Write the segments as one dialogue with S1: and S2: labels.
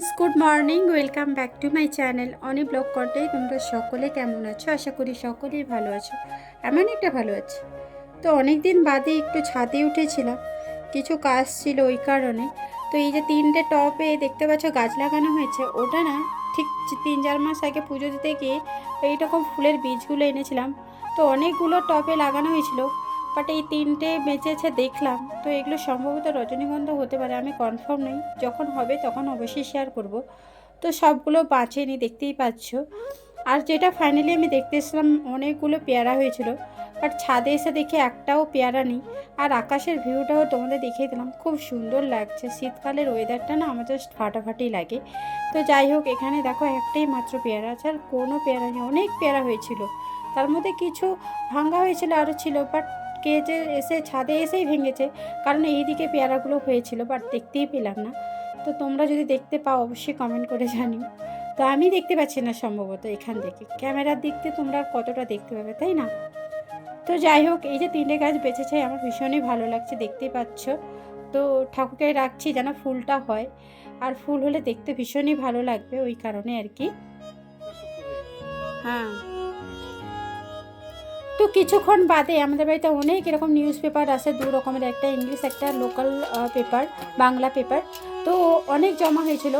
S1: Friends good morning welcome back to my channel Oni blog করতেই তোমরা সকলে কেমন আছো? আশা করি সকলেই ভালো আছো। এমন একটা ভালো আছি। তো অনেক দিন বাদে একটু ছাদে উঠেছিলাম। কিছু কাজ ছিল ওই কারণে। তো এই যে তিনটে টপে দেখতে পাচ্ছ গাছ লাগানো হয়েছে, ওটা না ঠিক তিন চার মাস আগে পুজো দিতে গিয়ে এইরকম ফুলের বীজগুলো এনেছিলাম। তো অনেকগুলো টপে লাগানো হয়েছিল। বাট এই তিনটে বেঁচেছে দেখলাম। তো এগুলো সম্ভবত রজনীগন্ধা হতে পারে, আমি কনফার্ম নই। যখন হবে তখন অবশ্যই শেয়ার করব। তো সবগুলো বাঁচেনি দেখতেই পাচ্ছ। আর যেটা ফাইনালি আমি দেখতে এসেছিলাম অনেকগুলো পেয়ারা হয়েছিল। বাট ছাদে এসে দেখে একটাও পেয়ারা নেই। আর আকাশের ভিউটাও তোমাদের দেখিয়ে দিলাম, খুব সুন্দর লাগছে। শীতকালের ওয়েদারটা না আমার জাস্ট ফাটাফাটি লাগে। তো যাই হোক, এখানে দেখো একটাই মাত্র পেয়ারা আছে, আর কোনো পেয়ারা নেই, অনেক পেয়ারা হয়েছিল। তার মধ্যে কিছু ভাঙ্গা হয়েছিল আরও ছিল, বাট কে যে এসে, ছাদে এসেই ভেঙেছে। কারণ এই দিকে পেয়ারাগুলো হয়েছিল বাট দেখতেই পেলাম না। তো তোমরা যদি দেখতে পাও, অবশ্যই কমেন্ট করে জানিও। তো আমি দেখতে পাচ্ছি না সম্ভবত এখান থেকে। ক্যামেরার দিক দিয়ে তোমরা কতটা দেখতে পাবে, তাই না? তো যাই হোক, এই যে তিনটে গাছ বেঁচেছে, আমার ভীষণই ভালো লাগছে দেখতেই পাচ্ছ। তো ঠাকুরকে রাখছি যেন ফুলটা হয়। আর ফুল হলে দেখতে ভীষণই ভালো লাগবে ওই কারণে আর কি। হ্যাঁ। তো কিছুক্ষণ বাদে আমাদের বাড়িতে অনেক এরকম নিউজ পেপার আছে দু রকমের, একটা ইংলিশ একটা লোকাল পেপার বাংলা পেপার তো অনেক জমা হয়েছিল।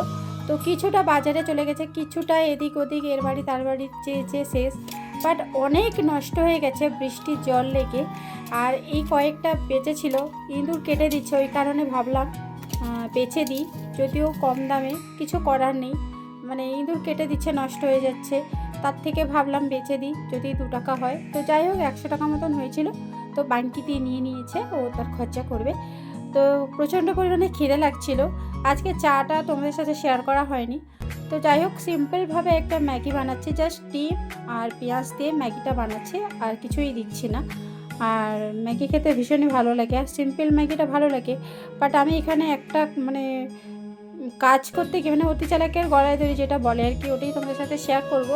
S1: তো কিছুটা বাজারে চলে গেছে, কিছুটা এদিক ওদিক, এর বাড়ি তার বাড়ি চেয়েছে শেষ। বাট অনেক নষ্ট হয়ে গেছে বৃষ্টির জল লেগে। আর এই কয়েকটা বেঁচেছিল ইঁদুর কেটে দিচ্ছে, ওই কারণে ভাবলাম বেচে দিই। যদিও কম দামে, কিছু করার নেই। মানে ইঁদুর কেটে দিচ্ছে, নষ্ট হয়ে যাচ্ছে। তার থেকে ভাবলাম বেচে দিই, যদি দু টাকা হয়। তো যাই হোক, একশো টাকা মতন হয়েছিল। তো বাঙ্কি দিয়ে নিয়ে নিয়েছে, ও তার খরচা করবে। তো প্রচণ্ড পরিমাণে খিদে লাগছিল। আজকে চাটা তোমাদের সাথে শেয়ার করা হয়নি। তো যাই হোক সিম্পলভাবে একটা ম্যাগি বানাচ্ছি। জাস্ট ডিম আর পেঁয়াজ দিয়ে ম্যাগিটা বানাচ্ছি, আর কিছুই দিচ্ছি না। আর ম্যাগি খেতে ভীষণই ভালো লাগে। আর সিম্পল ম্যাগিটা ভালো লাগে। বাট আমি এখানে একটা মানে কাজ করতে গিয়ে মানে অতি চালাকের গলায় ধরে যেটা বলে আর কি, ওটাই তোমাদের সাথে শেয়ার করব।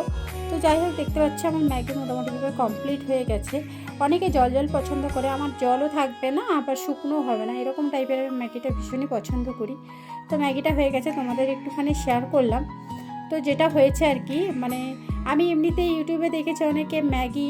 S1: তো যাই হোক, দেখতে পাচ্ছি আমার ম্যাগি মোটামুটিভাবে কমপ্লিট হয়ে গেছে। অনেকে জল জল পছন্দ করে, আমার জলও থাকবে না, আবার শুকনোও হবে না। এরকম টাইপের আমি ম্যাগিটা ভীষণই পছন্দ করি। তো ম্যাগিটা হয়ে গেছে, তোমাদের একটুখানি শেয়ার করলাম। তো যেটা হয়েছে আর কি মানে আমি এমনিতেই ইউটিউবে দেখেছি অনেকে ম্যাগি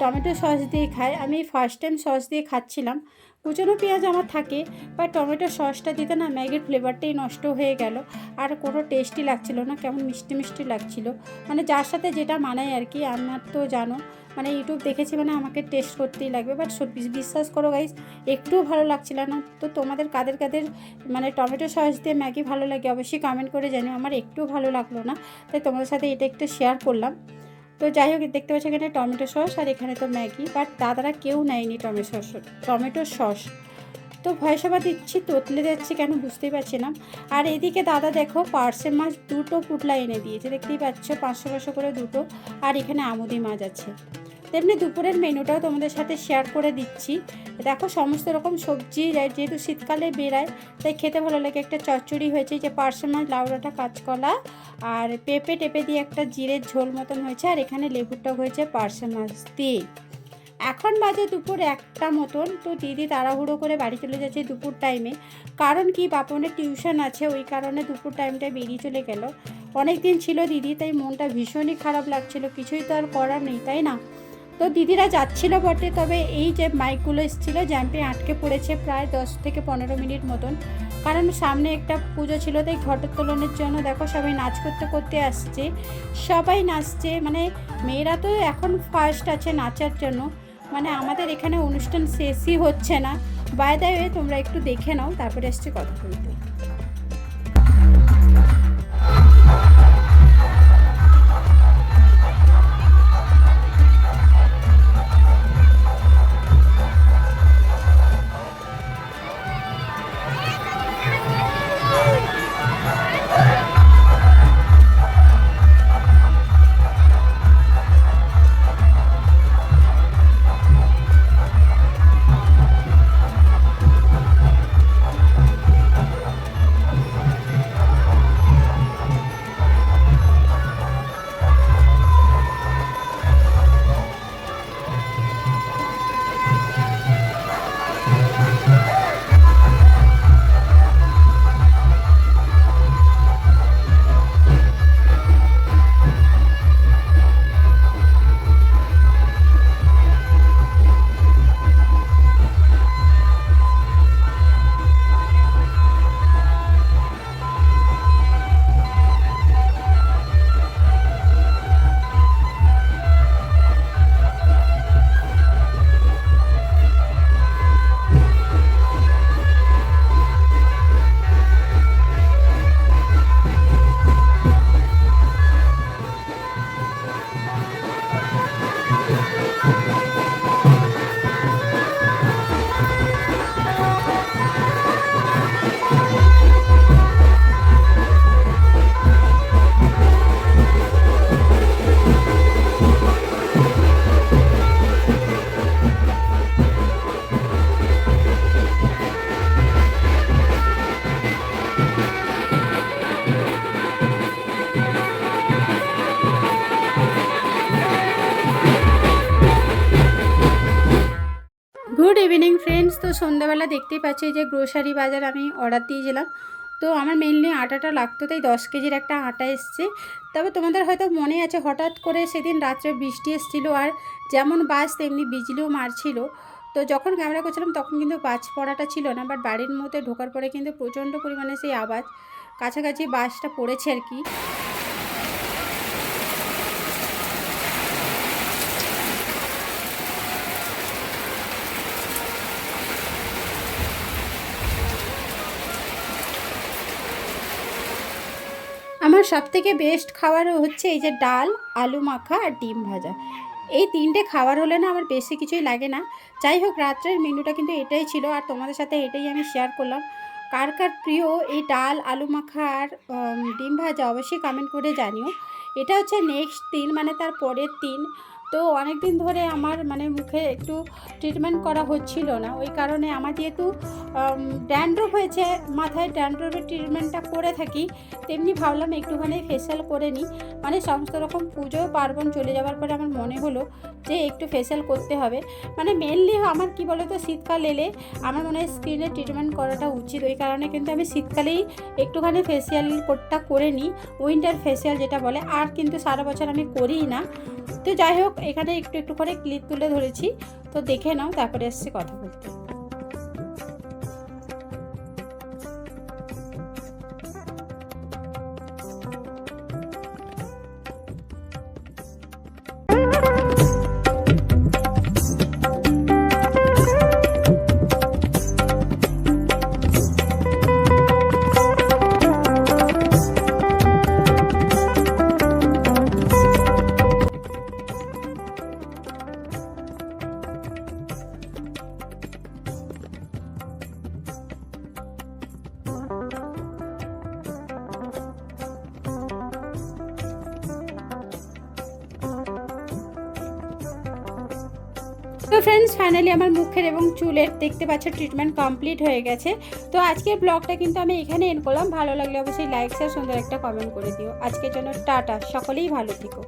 S1: টমেটো সস দিয়ে খায়। আমি ফার্স্ট টাইম সস দিয়ে খাচ্ছিলাম। কুচনো পেঁয়াজ আমার থাকে বা টমেটো সসটা দিতে না ম্যাগির ফ্লেভারটাই নষ্ট হয়ে গেল। আর কোনো টেস্টই লাগছিল না, কেমন মিষ্টি মিষ্টি লাগছিল। মানে যার সাথে যেটা মানায় আর কি, আমার তো জানো মানে ইউটিউব দেখেছি মানে আমাকে টেস্ট করতেই লাগবে। বাট বিশ্বাস করো গাইস একটুও ভালো লাগছিল না। তো তোমাদের কাদের কাদের মানে টমেটো সস দিয়ে ম্যাগি ভালো লাগে অবশ্যই কমেন্ট করে জানিও, আমার একটুও ভালো লাগল না। তাই তোমাদের সাথে এটা একটু শেয়ার করলাম। তো যাই হোক, দেখতে পাচ্ছি এখানে টমেটো সস আর এখানে তো ম্যাগি বাট দাদারা কেউ নেয়নি টমেটো সস টমেটো সস। তো ভয়সভা দিচ্ছি, তোতলে যাচ্ছে কেন বুঝতেই পারছি না। আর এদিকে দাদা দেখো পার্সে মাছ দুটো পুটলা এনে দিয়েছে, দেখতেই পাচ্ছ, পাঁচশো পাঁচশো করে দুটো, আর এখানে আমুদি মাছ আছে। তেমনি দুপুরের মেনুটাও তোমাদের সাথে শেয়ার করে দিচ্ছি। দেখো সমস্ত রকম সবজি যেহেতু শীতকালে বেরায়, তাই খেতে ভালো লাগে। একটা চচ্চড়ি হয়েছে যে পার্সে মাছ লাউডাটা কাঁচকলা আর পেঁপে টেপে দিয়ে একটা জিরের ঝোল মতন হয়েছে, আর এখানে লেবুটা হয়েছে পার্সে মাছ দিয়ে এখন বাজে দুপুর একটা মতন, তো দিদি তাড়াহুড়ো করে বাড়ি চলে যাচ্ছে দুপুর টাইমে কারণ কি, বাপনের টিউশন আছে, ওই কারণে দুপুর টাইমটা বেরিয়ে চলে গেল। অনেক দিন ছিল দিদি, তাই মনটা ভীষণই খারাপ লাগছিল, কিছুই তো আর করার নেই, তাই না? তো দিদিরা যাচ্ছিল বটে, তবে এই যে মাইকগুলো এসেছিল, জ্যাম্পে আটকে পড়েছে প্রায় দশ থেকে পনেরো মিনিট মতন। কারণ সামনে একটা পুজো ছিল তাই ঘটোত্তোলনের জন্য দেখো সবাই নাচ করতে করতে আসছে। সবাই নাচছে মানে মেয়েরা তো এখন ফার্স্ট আছে নাচার জন্য। মানে আমাদের এখানে অনুষ্ঠান শেষই হচ্ছে না। বাইরে তোমরা একটু দেখে নাও, তারপরে এসছে কথা বলতে। গুড ইভিনিং ফ্রেন্ডস তো সন্ধ্যাবেলা দেখতেই পাচ্ছি যে গ্রোসারি বাজার আমি অর্ডার দিয়েছিলাম। তো আমার মেনলি আটাটা লাগতো, তাই দশ কেজির একটা আটা এসছে। তবে তোমাদের হয়তো মনে আছে, হঠাৎ করে সেদিন রাত্রে বৃষ্টি এসেছিল আর যেমন বাস তেমনি বিজলিও মারছিল। তো যখন ক্যামেরা করছিলাম, তখন কিন্তু বাজ পড়াটা ছিল না বাট বাড়ির মধ্যে ঢোকার পরে কিন্তু প্রচণ্ড পরিমাণে সেই আওয়াজ, কাছাকাছি বাসটা পড়েছে আর কি। আমার সবথেকে বেস্ট খাবার হচ্ছে এই যে ডাল, আলু মাখা আর ডিম ভাজা। এই তিনটে খাবার হলে না আমার বেশি কিছুই লাগে না। যাই হোক, রাত্রের মেনুটা কিন্তু এটাই ছিল আর তোমাদের সাথে এটাই আমি শেয়ার করলাম। কার কার প্রিয় এই ডাল, আলু মাখা আর ডিম ভাজা অবশ্যই কমেন্ট করে জানিও। এটা হচ্ছে নেক্সট দিন মানে তার পরের দিন তো অনেক দিন ধরে আমার মানে মুখে একটু ট্রিটমেন্ট করা হচ্ছিল না। ওই কারণে আমার যেহেতু ড্যান্ড্রফ হয়েছে, মাথায় ড্যান্ড্রফের ট্রিটমেন্টটা করে থাকি, তেমনি ভাবলাম একটুখানি ফেসিয়াল করে নিই। মানে সমস্ত রকম পুজো, পার্বণ চলে যাওয়ার পরে আমার মনে হলো যে একটু ফেসিয়াল করতে হবে। মানে মেনলি আমার কি বলতো, শীতকাল এলে আমার মনে হয় স্কিনে ট্রিটমেন্ট করাটা উচিত। ওই কারণে কিন্তু আমি শীতকালেই একটুখানি ফেসিয়াল কোটটা করে নিই। উইন্টার ফেসিয়াল যেটা বলে, আর কিন্তু সারা বছর আমি করিই না। তো যাই হোক, এখানে একটু একটু করে ক্লিপ তুলে ধরেছি। তো দেখে নাও, তারপরে এসছে কথা বলতে। তো ফ্রেন্ডস ফাইনালি আমার মুখের এবং চুলের দেখতে পাচ্ছ ট্রিটমেন্ট কমপ্লিট হয়ে গেছে। তো আজকের ব্লগটা কিন্তু আমি এখানে এন করলাম। ভালো লাগলে অবশ্যই লাইক শেয়ার সুন্দর একটা কমেন্ট করে দিও। আজকের জন্য টাটা। সকলেই ভালো থেকো।